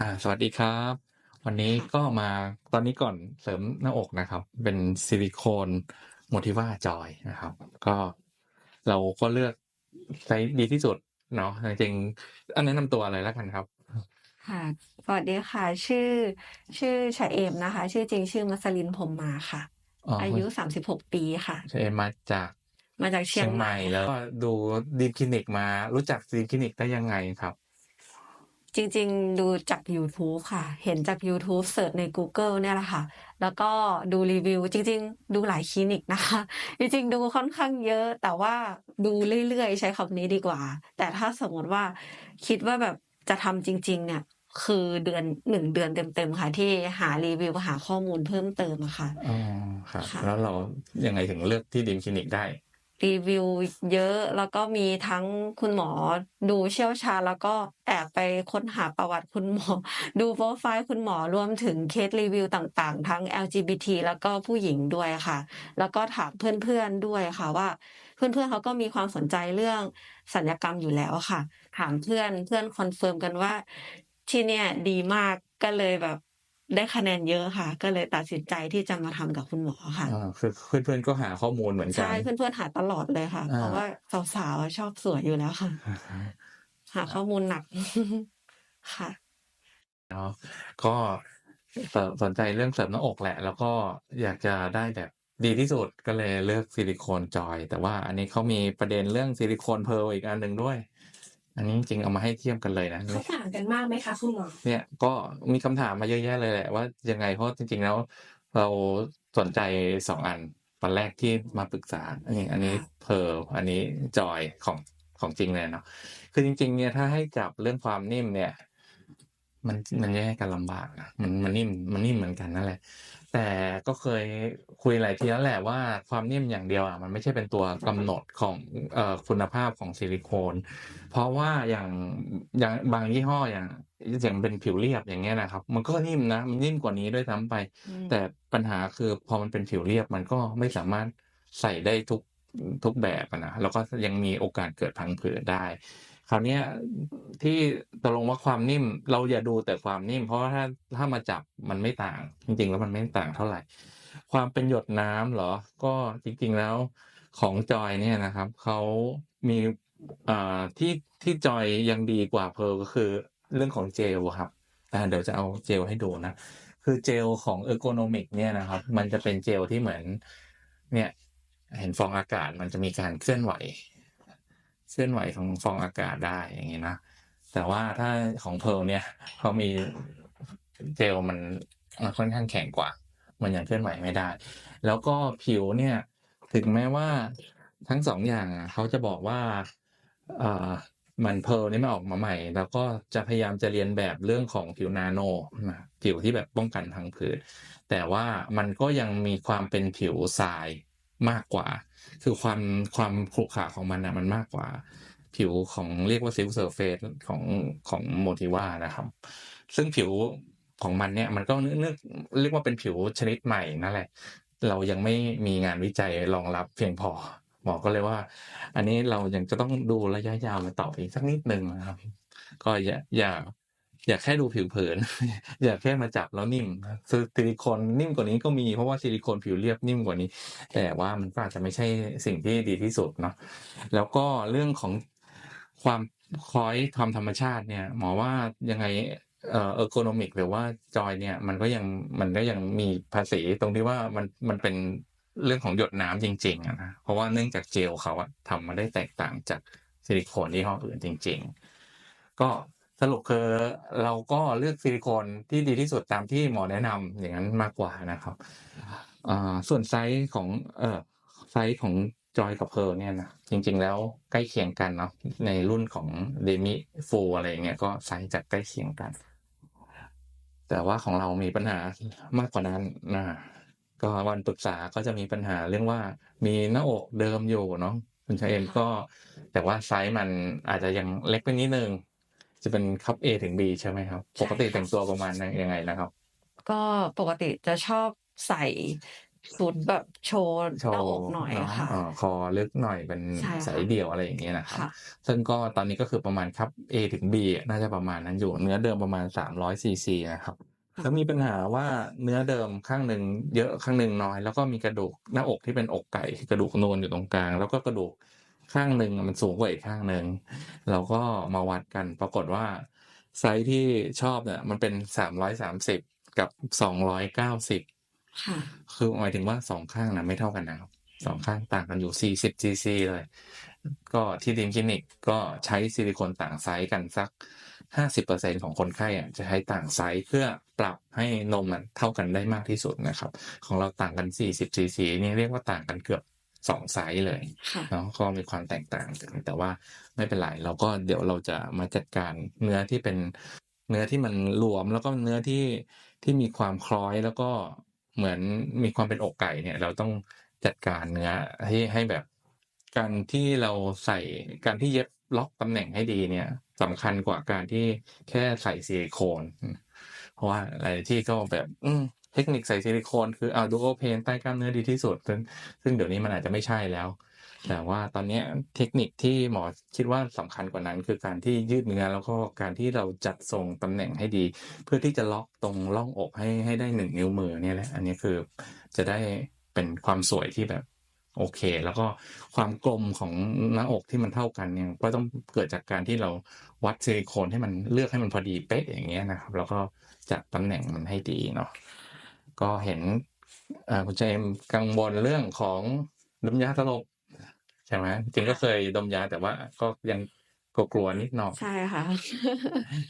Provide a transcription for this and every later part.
อ่า สวัสดีครับ วันนี้ค่ะก็มาตอนนี้ก่อนเสริมหน้าอกนะครับ เป็นซิลิโคน Motiva Joy นะครับ ก็เราก็เลือกไซซ์ดีที่สุดเนาะจริงๆอะแนะนำตัวเลยแล้วกันครับ ค่ะ สวัสดีค่ะ ชื่อ ชื่อฉะเอมนะคะ ชื่อจริงชื่อมัสลินพรหมมาค่ะ อ๋ออาคุยุณ36ปีค่ะฉะเอมมาจากมาจากเชเชีียยงงใหใหม่ม่แล้วก็ดูด Dream Clinic มารู้จัก Dream Clinic ได้ยังไงครับ? จริงๆ ดูจากยูทูบค่ะ เห็นจากยูทูบเซิร์ชในกูเกิลเนี่ยแหละค่ะ แล้วก็ดูรีวิว จริง ๆ ดูหลายคลินิกนะคะ จริงๆ ดูค่อนข้างเยอะ แต่ว่าดูเรื่อยๆ ใช้คำนี้ดีกว่า แต่ถ้าสมมุติว่าคิดว่าแบบจะทำจริง ๆ เนี่ยคือเดือน1เดือนเต็มๆค่ะ ที่หารีวิวหาข้อมูลเพิ่มเติมอะค่ะอ๋อครับค่ะแล้วเรายังไงถึงเลือกที่ Dream Clinic ได้? รีวิวเยอะ แล้วก็มีทั้งคุณหมอดูเชี่ยวชาญ แล้วก็แอบไปค้นหาประวัติคุณหมอ ดูโพรไฟล์คุณหมอรวมถึงเคสรีวิวต่างๆ ทั้ง LGBT แล้วก็ผู้หญิงด้วยค่ะ แล้วก็ถามเพื่อนๆด้วยค่ะว่า เพื่อนๆเขาก็มีความสนใจเรื่องศัลยกรรมอยู่แล้วค่ะ ถามเพื่อนเพื่อนคอนเฟิร์มกันว่าที่เนี่ยดีมากก็เลยแบบ ได้คะแนนเยอะค่ะ ก็เลยตัดสินใจที่จะมาทำกับคุณหมอค่ะอาคือเพื่อนๆก็หาข้อมูลเหมือนใชกั่น เพื่อนๆหาตลอดเลยค่ะอเพราะว่าาสาวๆอะชอบสวยอยู่แล้วค่ะอะฮะหาข้อมูลหนัก ค่ะเนาะก็สสนใจเรื่องเสริมหน้าอกแหละ แล้วก็อยากจะได้แบบดีที่สุดก็เลยเลือกซิลิโคนจอย แต่ว่าอันนี้เขามีประเด็นเรื่องซิลิโคนเพร์ลอีกอันหนึ่งด้วย อันนี้จริงๆเอามาให้เทียบกันเลยนะเขาต่างกันมากไหมคะคุณหมอ?เนี่ยก็มีคำถามมาเยอะแยะเลยแหละว่ายังไงเพราะจริง ๆ แล้ว เราสนใจ2อันตอนแรกที่มาปรึกษาอันนี้อันนี้ค่ะเพร์ลอันนี้จอยของของจริงเลยเนาะคือจริง ๆ เนี่ยถ้าให้จับเรื่องความนิ่มเนี่ย มันมันแยกกันลำบากนะมันมันนิ่มมันนิ่มเหมือนกันนั่นแหละ แต่ก็เคยคุยหลายทีแล้วแหละว่าความนิ่มอย่างเดียวอะมันไม่ใช่เป็นตัวกำหนดของเอ่อคุณภาพของซิลิโคน เพราะว่าอย่างอย่างบางยี่ห้ออย่างอย่างเป็นผิวเรียบอย่างเงี้ยนะครับ มันก็นิ่มนะมันนิ่มกว่านี้ด้วยซ้ำไปอืมแต่ปัญหาคือพอมันเป็นผิวเรียบมันก็ไม่สามารถใส่ได้ทุกทุกแบบอะนะแล้วก็ยังมีโอกาสเกิดพังผืดได้ คราวนี้ที่ตกลงว่าความนิ่ม เราอย่าดูแต่ความนิ่ม เพราะว่าถ้าถ้ามาจับมันไม่ต่าง จริง ๆ แล้วมันไม่ต่างเท่าไหร่ ความเป็นหยดน้ำเหรอ?ก็จริง ๆแล้วของจอยเนี่ยนะครับเขามีอ่าที่ที่จอยยังดีกว่าเพลก็คือเรื่องของเจลครับอ่เดี๋ยวจะเอาเจลให้ดูนะ คือเจลของ Ergonomic เนี่ยนะครับ มันจะเป็นเจลที่เหมือน เนี่ย เห็นฟองอากาศมันจะมีการเคลื่อนไหว เคลื่อนไหวของฟองอากาศได้อย่างงี้นะแต่ว่าถ้าของเพลเนี่ยเขามีเจลมันมันค่อนข้างแข็งกว่า มันยังเคลื่อนไหวไม่ได้ แล้วก็ผิวเนี่ย ถึงแม้ว่าทั้ง2องอย่างเขาจะบอกว่าอ่ามือนเพลนี่มันออกมาใหม่ แล้วก็จะพยายามจะเลียนแบบเรื่องของผิวนาโนผิวที่แบบป้องกันพังผืดแต่ว่ามันก็ยังมีความเป็นผิวทรายมากกว่า คือความความขรุขระของมันนะมันมากกว่า ผิวของเรียกว่า Silk Surface ของของ Motiva นะครับ ซึ่งผิวของมันเนี่ยมันก็เนื่อเนื่อเรียกว่าเป็นผิวชนิดใหม่นั่นแหละ เรายังไม่มีงานวิจัยรองรับเพียงพอหมอก็เลยว่า อันนี้เรายังจะต้องดูระยะยาวกันต่ออีกสักนิดหนึ่งนะครับ ก็อย่าอย่า อย่าแค่ดูผิวเผิน อย่าแค่มาจับแล้วนิ่มนะคือซิลิโคนนิ่มกว่านี้ก็มีเพราะว่าซิลิโคนผิวเรียบนิ่มกว่านี้ แต่ว่ามันก็อาจจะไม่ใช่สิ่งที่ดีที่สุดเนาะแล้วก็เรื่องของความพอยนต์ความธรรมชาติเนี่ย หมอว่ายังไงเอ่อ Ergonomic หรือว่าจอยเนี่ยมันก็ยังมันก็ยังมีภาษีตรงที่ว่ามันมันเป็นเรื่องของหยดน้ำจริงๆอะนะเพราะว่าเนื่องจากเจลเขาอะทำมาได้แตกต่างจากซิลิโคนยี่ห้ออื่นจริง ๆ ก็ สรุปคือเราก็เลือกซิลิโคนที่ดีที่สุดตามที่หมอแนะนำอย่างงั้นมากกว่านะครับอ่าส่วนไซซ์ของเอ่อไซซ์ของจอยกับเพร์ลเนี่ยนะจริง ๆ แล้วใกล้เคียงกันเนาะในรุ่นของ Demi Full อะไรเงี้ยก็ไซซ์จะใกล้เคียงกัน แต่ว่าของเรามีปัญหามากกว่านั้นอาก็วันปรึกษาก็จะมีปัญหาเรื่องว่ามีหน้าอกเดิมอยู่เนาะคุณชะเอมก็ แต่ว่าไซซ์มันอาจจะยังเล็กไปนิดนึง จะเป็นคัพ A ถึง B ใช่ไหมครับ?ใชป่คกติแต่ะงตัวประมาณไหนยังไงนะครับ?ก็ปกติจะชอบใส่ชุดแบบโชว์โชหน้าว์อกหน่อยเนาะค่ะเอ่อคอลึกหน่อยเป็นใช่สายค่ะเดี่ยวอะไรอย่างเงี้ยนะครับค่ะซึ่งก็ตอนนี้ก็คือประมาณครับ A ถึง B อะน่าจะประมาณนั้นอยู่ เนื้อเดิมประมาณ300ซีซีนะครับค่ะแล้วมีปัญหาว่าเนื้อเดิมข้างหนึ่งเยอะข้างหนึ่งน้อย แล้วก็มีกระดูกหน้าอกที่เป็นอกไก่ กระดูกนูนอยู่ตรงกลาง แล้วก็กระดูก ข้างหนึ่งอะมันสูงกว่าอีกข้างหนึ่งเราก็มาวัดกันปรากฏว่าไซซ์ที่ชอบเนี่ย มันเป็น330กับ290ค่ะคือหมายถึงว่า2ข้างน่ะไม่เท่ากันนะครับ2ข้างต่างกันอยู่40ซีซีเลย ก็ที่ Dream Clinic ก็ใช้ซิลิโคนต่างไซซ์กันสัก50%ของคนไข้อะจะใช้ต่างไซซ์เพื่อปรับให้นมมันเท่ากันได้มากที่สุดนะครับ ของเราต่างกัน40ซีซีนี่เรียกว่าต่างกันเกือบ 2ไซซ์เลยค่ะเนาะก็มีความแตกต่างกันแต่ว่าไม่เป็นไรเราก็เดี๋ยวเราจะมาจัดการเนื้อที่เป็นเนื้อที่มันหลวมแล้วก็เนื้อที่ที่มีความคล้อยแล้วก็เหมือนมีความเป็นอกไก่เนี่ย เราต้องจัดการเนื้อให้ให้แบบ การที่เราใส่การที่เย็บล็อกตำแหน่งให้ดีเนี่ยสำคัญกว่าการที่แค่ใส่ซิลิโคนอืมเพราะว่าหลายที่ก็แบบ อืมเทคนิคใส่ซิลิโคนคือเอาดูโอเพนใต้กล้ามเนื้อดีที่สุด ซึ่งซึ่งเดี๋ยวนี้มันอาจจะไม่ใช่แล้ว แต่ว่าตอนนี้เทคนิคที่หมอคิดว่าสำคัญกว่านั้น คือการที่ยืดเนื้อแล้วก็การที่เราจัดทรงตำแหน่งให้ดี เพื่อที่จะล็อกตรงร่องอกให้ให้ได้หนึ่งนิ้วมือเนี่ยแหละอันนี้คือจะได้เป็นความสวยที่แบบโอเค แล้วก็ความกลมของหน้าอกที่มันเท่ากันเนี่ยก็ต้องเกิดจากการที่เราวัดซิลิโคนให้มันเลือกให้มันพอดีเป๊ะอย่างเงี้ยนะครับ แล้วก็จัดตำแหน่งมันให้ดีเนาะ ก็เห็นเอ่อคุณเจมส์กังวลเรื่องของดมยาสลบใช่ไหมจริงก็เคยดมยาแต่ว่าก็ยังกลัวๆนิดหน่อยใช่ค่ะ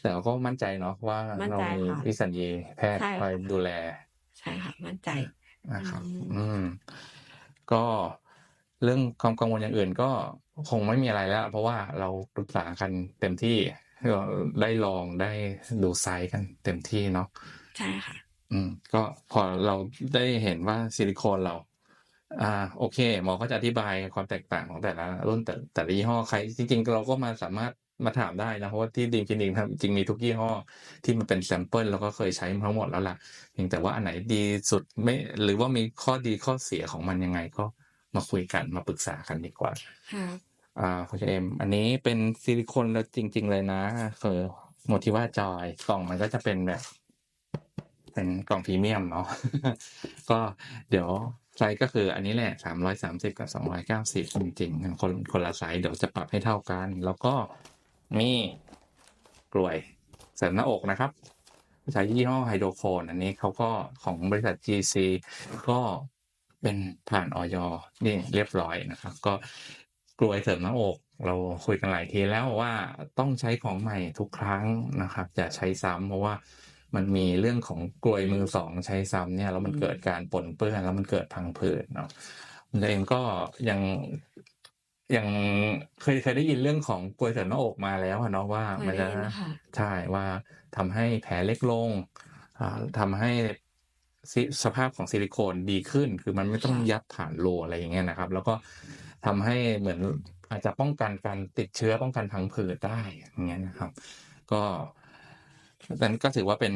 แต่เราก็มั่นใจเนาะว่ามั่นเราใจมีค่ะพี่สัญญีแพทย์ใช่คอยค่ะดูแล ใช่ค่ะ มั่นใจนะครับอืมอืม ก็เรื่องความกังวลอย่างอื่นก็คงไม่มีอะไรแล้ว เพราะว่าเราปรึกษากันเต็มที่ก็ได้ลองได้ดูไซส์กันเต็มที่เนาะใช่ค่ะ อืม ก็พอเราได้เห็นว่าซิลิโคนเรา อ่า โอเค หมอก็จะอธิบายความแตกต่างของแต่ละรุ่นแต่แต่ละยี่ห้อใคร จริง ๆ เราก็มาสามารถมาถามได้นะ เพราะว่าที่ดีมคลินิกทำจริงมีทุกยี่ห้อที่มันเป็นแซมเปิลแล้วก็เคยใช้มาทั้งหมดแล้วล่ะเพียงแต่ว่าอันไหนดีสุดไม่ หรือว่ามีข้อดีข้อเสียของมันยังไงก็มาคุยกันมาปรึกษากันดีกว่าค่ะอ่าคุณเอ็มอันนี้เป็นซิลิโคนแล้วจริง ๆ เลยนะคือโมทิว่าจอยกล่องมันก็จะเป็นแบบ เป็นกล่องพรีเมียมเนาะ ก็เดี๋ยวไซส์ก็คืออันนี้แหละสามร้อยสามสิบกับสองร้อยเก้าสิบจริงๆคนคนละไซส์เดี๋ยวจะปรับให้เท่ากัน แล้วก็มีกลวยเสริมหน้าอกนะครับใช้ยี่ห้อไฮโดรโฟนอันนี้เขาก็ของบริษัท GC ก็เป็นผ่านออยนี่เรียบร้อยนะครับ ก็กลวยเสริมหน้าอก เราคุยกันหลายทีแล้วว่าต้องใช้ของใหม่ทุกครั้งนะครับอย่าใช้ซ้ำเพราะว่า มันมีเรื่องของกลวยมือสองใช้ซ้ำเนี่ยแล้วมันอืมเกิดการปนเปื้อนแล้วมันเกิดพังผืดเนาะคุณเองก็ยังยังเคยเคยได้ยินเรื่องของกลวยเสริมหน้าอกมาแล้วอะเนาะว่าเคยมันได้จะยินนะคะใช่ว่าทำให้แผลเล็กลงอ่าทำให้ซิสภาพของซิลิโคนดีขึ้น คือมันไม่ต้องค่ะยัดผ่านโลอะไรอย่างเงี้ยนะครับ แล้วก็ทำให้เหมือนอาจจะป้องกันการติดเชื้อป้องกันพังผืดได้อย่างเงี้ยนะครับ ก็ นั้นก็ถือว่าเป็น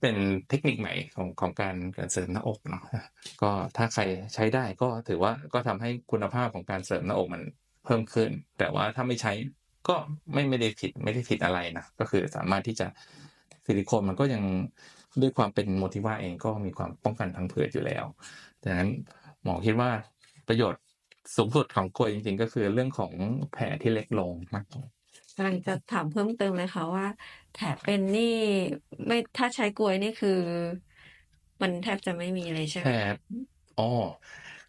เป็นเทคนิคใหม่ของของการการเสริมหน้าอกเนาะก็ถ้าใครใช้ได้ก็ถือว่าก็ทำให้คุณภาพของการเสริมหน้าอกมันเพิ่มขึ้น แต่ว่าถ้าไม่ใช้ก็ไม่ไม่ได้ผิดไม่ได้ผิดอะไรนะก็คือสามารถที่จะซิลิโคนมันก็ยังด้วยความเป็นโมทิว่าเองก็มีความป้องกันพังผืดอยู่แล้วดังนั้นหมอคิดว่าประโยชน์สูงสุดของกล้วยจริงๆ ก็คือเรื่องของแผลที่เล็กลงมาก กว่ากำลังจะถามเพิ่มเติมเลยค่ะว่าแผลเป็นนี่ไม่ถ้าใช้กลวยนี่คือ มันแทบจะไม่มีเลยใช่ไหแผมลอ๋อ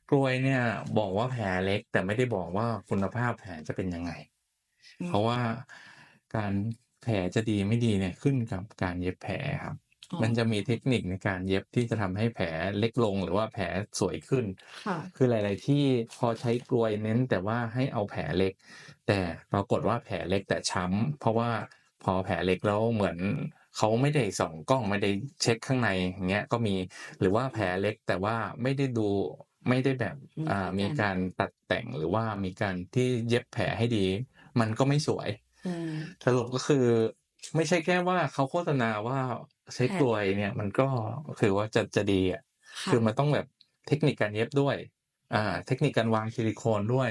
กลวยเนี่ย บอกว่าแผลเล็ก แต่ไม่ได้บอกว่าคุณภาพแผลจะเป็นยังไง อืเพมราะว่าการแผลจะดีไม่ดีเนี่ยขึ้นกับการเย็บแผลครับอ๋อ มันจะมีเทคนิคในการเย็บที่จะทำให้แผลเล็กลงหรือว่าแผลสวยขึ้นค่ะคือหลาย ๆ ที่พอใช้กลวยเน้นแต่ว่าให้เอาแผลเล็ก แต่ปรากฏว่าแผลเล็กแต่ช้ำเพราะว่าพอแผลเล็กแล้วเหมือนเขาไม่ได้ส่องกล้องไม่ได้เช็คข้างในอย่างเงี้ยก็มีหรือว่าแผลเล็กแต่ว่าไม่ได้ดูไม่ได้แบบอืมอ่าเข้าใจมีการตัดแต่งหรือว่ามีการที่เย็บแผลให้ดี มันก็ไม่สวยอืมสรุปก็คือ ไม่ใช่แค่ว่าเขาโฆษณาว่าใช้แผลกลวยเนี่ย มันก็คือว่าจะจะดีอะค่ะคือมันต้องแบบเทคนิคการเย็บด้วย อ่า เทคนิคการวางซิลิโคนด้วย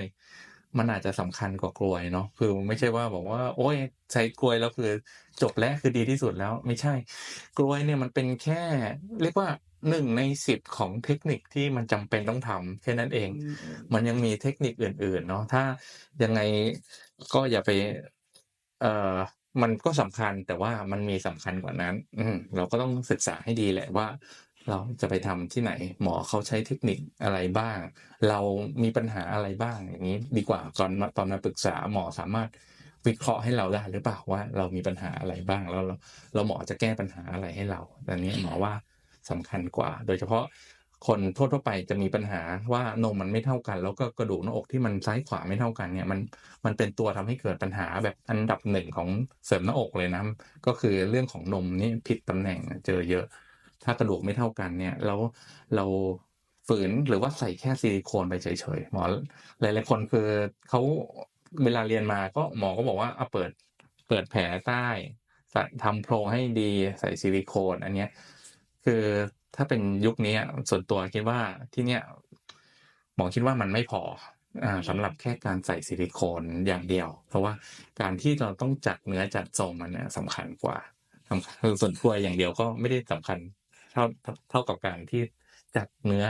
มันอาจจะสำคัญกว่ากลวยเนาะคือไม่ใช่ว่าบอกว่า โอ๊ยใช้กลวยแล้วคือจบแล้วคือดีที่สุดแล้ว ไม่ใช่ กลวยเนี่ยมันเป็นแค่ เรียกว่า1ใน10ของเทคนิคที่มันจำเป็นต้องทำแค่นั้นเองอืมมันยังมีเทคนิคอื่น ๆ เนาะถ้ายังไงก็อย่าไป เอ่อ มันก็สำคัญแต่ว่ามันมีสำคัญกว่านั้น อืเราก็ต้องศึกษาให้ดีแหละว่า เราจะไปทำที่ไหน หมอเขาใช้เทคนิคอะไรบ้าง เรามีปัญหาอะไรบ้าง อย่างงี้ดีกว่าก่อนมาตอนมาปรึกษาหมอสามารถวิเคราะห์ให้เราได้หรือเปล่าว่าเรามีปัญหาอะไรบ้างแล้วเราหมอจะแก้ปัญหาอะไรให้เราอันนี้หมอว่าสำคัญกว่า โดยเฉพาะ คนทั่วๆไปจะมีปัญหาว่านมมันไม่เท่ากัน แล้วก็กระดูกหน้าอกที่มันซ้ายขวาไม่เท่ากันเนี่ยมันมันเป็นตัวทำให้เกิดปัญหาแบบอันดับ1ของเสริมหน้าอกเลยนะก็คือเรื่องของนมนี่ผิดตำแหน่งเจอเยอะ ถ้ากระดูกไม่เท่ากันเนี่ยแล้วเราฝืนหรือว่าใส่แค่ซิลิโคนไปเฉยๆหมอหลายๆคนคือเขาเวลาเรียนมาก็หมอก็บอกว่าเอาเปิดเปิดแผลใต้ทำโพรงให้ดีใส่ซิลิโคนอันเนี้ยคือ ถ้าเป็นยุคนี้อะส่วนตัวคิดว่าที่เนี่ยหมอคิดว่ามันไม่พออ่าสำหรับแค่การใส่ซิลิโคนอย่างเดียว เพราะว่าการที่เราต้องจัดเนื้อจัดทรงมันเนี่ยสำคัญกว่าสำคัญคือส่วนกลวยอย่างเดียวก็ไม่ได้สำคัญเท่าทเท่ากับการที่จัดเนื้อ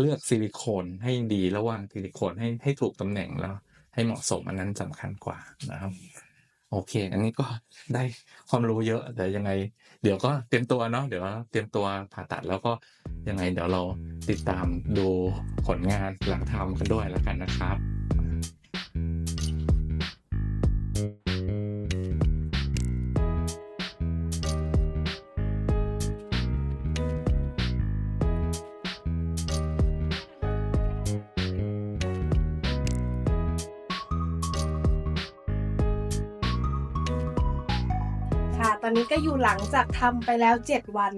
เลือกซิลิโคนให้ดีแล้ววางซิลิโคนให้ให้ถูกตำแหน่งแล้ว ให้เหมาะสมอันนั้นสำคัญกว่านะครับ โอเค อันนี้ก็ได้ความรู้เยอะแต่ยังไง เดี๋ยวก็เตรียมตัวเนาะเดี๋ยวเตรียมตัวผ่าตัดแล้วก็ยังไงเดี๋ยวเราติดตามดูผลงานหลังทำกันด้วยแล้วกันนะครับ ก็อยู่หลังจากทำไปแล้ว7วัน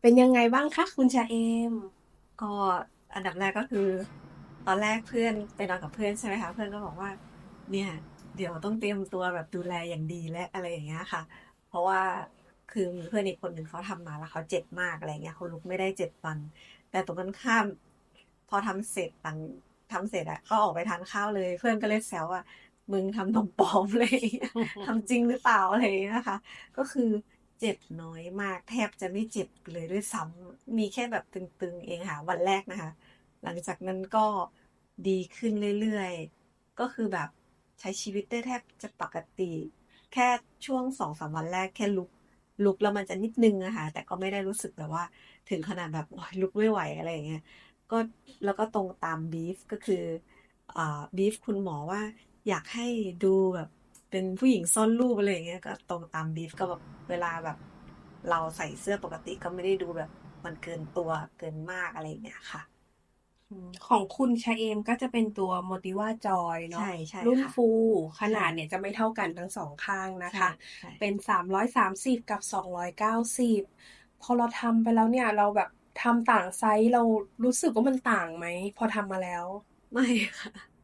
เป็นยังไงบ้างคะคุณชาเอม?ก็อันดับแรกก็คือ ตอนแรกเพื่อนไปนอนกับเพื่อนใช่ไหมคะเพื่อนก็บอกว่า เนี่ย เดี๋ยวต้องเตรียมตัวแบบดูแลอย่างดีแล้วอะไรอย่างเงี้ยค่ะ เพราะว่าคือมีเพื่อนอีกคนหนึ่งเขาทำมาแล้วเขาเจ็บมากอะไรเงี้ยเขาลุกไม่ได้7วัน แต่ตรงกันข้าม พอทำเสร็จหลังทำเสร็จอะก็ออกไปทานข้าวเลย เพื่อนก็เลยแซวว่า" มึงทำนมปลอมอะไรอย่างเงี้ยทำจริงหรือเปล่า?"อะไรอย่างเงี้ยค่ะก็คือเจ็บน้อยมากแทบจะไม่เจ็บเลยด้วยซ้ำมีแค่แบบตึงๆเองค่ะวันแรกนะคะ หลังจากนั้นก็ดีขึ้นเรื่อยๆ ก็คือแบบใช้ชีวิตได้แทบจะปกติ แค่ช่วง2-3วันแรกแค่ลุกลุกแล้วมันจะนิดหนึ่งอะค่ะแต่ก็ไม่ได้รู้สึกแบบว่า ถึงขนาดแบบโอ๊ยลุกไม่ไหวอะไรอย่างเงี้ยก็แล้วก็ตรงตามบรีฟก็คืออ่าบรีฟคุณหมอว่า อยากให้ดูแบบเป็นผู้หญิงซ่อนรูปอะไรอย่างเงี้ยก็ตรงตามบรีฟก็แบบเวลาแบบ เราใส่เสื้อปกติก็ไม่ได้ดูแบบมันเกินตัวเกินมากอะไรอย่างเงี้ยค่ะอืมของคุณชาเอมก็จะเป็นตัว Motiva Joy ใชเนาะ่ใช่รุ่นค่ะฟูลขใช่นาดเนี่ยจะไม่เท่ากันทั้ง2ข้างนะใช่คะใช่เป็น330กับ290พอเราทำไปแล้วเนี่ยเราแบบทำต่างไซซ์เรารู้สึกว่ามันต่างไหม พอทำมาแล้ว?ไม่ค่ะ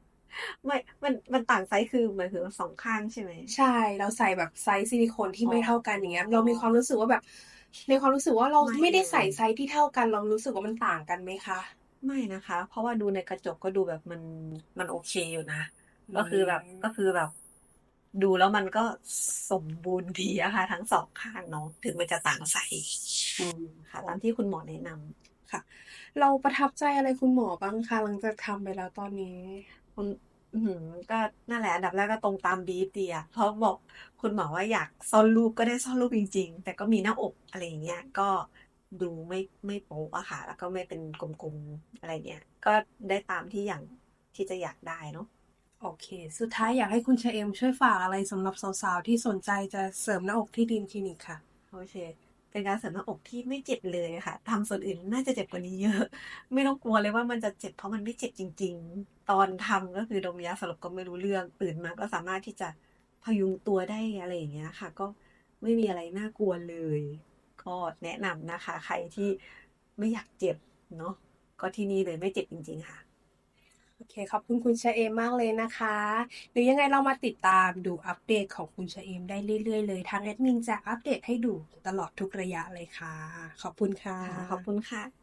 ไม่มันมันต่างไซซ์คือหมายถึงว่า2ข้างใช่ไหม?ใช่ เราใส่แบบไซซ์ซิลิโคนที่อ๋อไม่เท่ากันอย่างเงี้ยเรามีความรู้สึกว่าแบบ ในความรู้สึกว่าเราไม่ไม่เลได้ใส่ยไซซ์ที่เท่ากัน เรารู้สึกว่ามันต่างกันไหมคะ?ไม่นะคะ เพราะว่าดูในกระจกก็ดูแบบมันมันโอเคอยู่นะอืก็คือแบบก็มคือแบบ ดูแล้วมันก็สมบูรณ์ดีอะค่ะทั้ง2ข้างเนาะถึงมันจะต่างไซซ์อืมค่ะ ตามที่คุณหมอแนะนำค่ะ เราประทับใจอะไรคุณหมอบ้างคะหลังจากทำไปแล้วตอนนี้? คุณก็นั่นแหละอันดับแรกก็ตรงตามบีฟดีอะเพราะบอกคุณหมอว่าอยากซ่อนรูปก็ได้ซ่อนรูปจริง ๆ แต่ก็มีหน้าอกอะไรอย่างเงี้ย ก็ดูไม่ไม่โป๊ะอะค่ะ แล้วก็ไม่เป็นกลมๆอะไรเงี้ย ก็ได้ตามที่อย่างที่จะอยากได้เนาะโอเค สุดท้ายอยากให้คุณชเอมช่วยฝากอะไรสำหรับสาวๆที่สนใจจะเสริมหน้าอกที่ Dream Clinic ค่ะ?โอเค เป็นการเสริมหน้าอกที่ไม่เจ็บเลยค่ะทำส่วนอื่นน่าจะเจ็บกว่านี้เยอะ ไม่ต้องกลัวเลยว่ามันจะเจ็บเพราะมันไม่เจ็บจริง ๆ ตอนทำก็คือดมยาสลบก็ไม่รู้เรื่องตื่นมาก็สามารถที่จะพยุงตัวได้อะไรอย่างเงี้ยค่ะ ก็ไม่มีอะไรน่ากลัวเลย ก็แนะนำนะคะ ใครที่ไม่อยากเจ็บเนาะก็ที่นี่เลยไม่เจ็บจริง ๆ ค่ะ อเค ขอบคุณคุณชาเอมมากเลยนะคะ หรือยังไงเรามาติดตามดูอัปเดตของคุณชาเอมได้เรื่อยๆเลย ทางแอดมินจะอัปเดตให้ดูตลอดทุกระยะเลยค่ะ ขอบคุณค่ะ ขอบคุณค่ะ